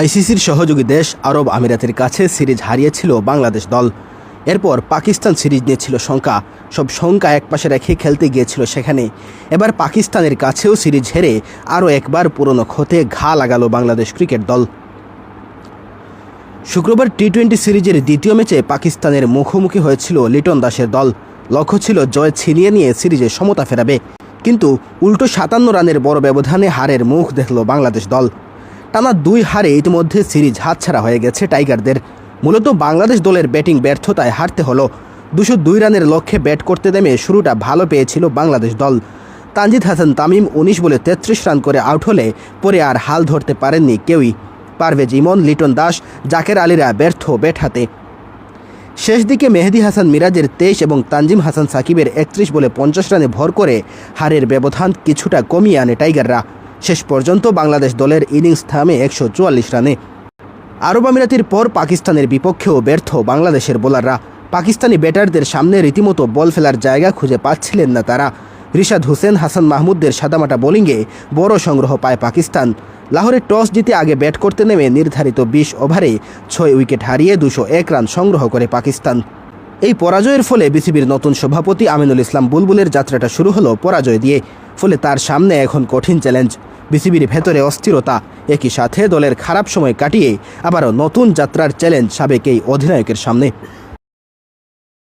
আইসিসির সহযোগী দেশ আরব আমিরাতের কাছে সিরিজ হারিয়েছিল বাংলাদেশ দল। এরপর পাকিস্তান সিরিজ নিয়েছিল শঙ্কা। সব শঙ্কা একপাশে রেখে খেলতে গিয়েছিল সেখানে। এবার পাকিস্তানের কাছেও সিরিজ হেরে আরও একবার পুরনো ক্ষতে ঘা লাগালো বাংলাদেশ ক্রিকেট দল। শুক্রবার টি টোয়েন্টি সিরিজের দ্বিতীয় ম্যাচে পাকিস্তানের মুখোমুখি হয়েছিল লিটন দাসের দল। লক্ষ্য ছিল জয় ছিনিয়ে নিয়ে সিরিজে সমতা ফেরাবে। কিন্তু উল্টো সাতান্ন রানের বড় ব্যবধানে হারের মুখ দেখল বাংলাদেশ দল। টানা দুই হারে ইতিমধ্যে সিরিজ হাতছাড়া হয়ে গেছে টাইগারদের। মূলত বাংলাদেশ দলের ব্যাটিং ব্যর্থতায় হারতে হলো। দুশো দুই রানের লক্ষ্যে ব্যাট করতে নেমে শুরুটা ভালো পেয়েছিল বাংলাদেশ দল। তানজিদ হাসান তামিম উনিশ বলে তেত্রিশ রান করে আউট হলে পরে আর হাল ধরতে পারেননি কেউই। পারভেজ ইমন, লিটন দাস, জাকের আলীরা ব্যর্থ ব্যাট হাতে। শেষ দিকে মেহেদি হাসান মিরাজের তেইশ এবং তানজিম হাসান সাকিবের একত্রিশ বলে পঞ্চাশ রানে ভর করে হারের ব্যবধান কিছুটা কমিয়ে আনে টাইগাররা। শেষ পর্যন্ত বাংলাদেশ দলের ইনিংস থামে একশো চুয়াল্লিশ রানে। আরব আমিরাতির পর পাকিস্তানের বিপক্ষেও ব্যর্থ বাংলাদেশের বোলাররা। পাকিস্তানি ব্যাটারদের সামনে রীতিমতো বল ফেলার জায়গা খুঁজে পাচ্ছিলেন না তারা। রিশাদ হোসেন, হাসান মাহমুদদের সাদামাটা বোলিংয়ে বড় সংগ্রহ পায় পাকিস্তান। লাহোরে টস জিতে আগে ব্যাট করতে নেমে নির্ধারিত বিশ ওভারে ছয় উইকেট হারিয়ে দুশো এক রান সংগ্রহ করে পাকিস্তান। এই পরাজয়ের ফলে বিসিবির নতুন সভাপতি আমিনুল ইসলাম বুলবুলের যাত্রাটা শুরু হলো পরাজয় দিয়ে, ফলে তার সামনে এখন কঠিন চ্যালেঞ্জ। বিসিবির ভেতরে অস্থিরতা, একই সাথে দলের খারাপ সময় কাটিয়ে আবারও নতুন যাত্রার চ্যালেঞ্জ সাবেক এই অধিনায়কের সামনে।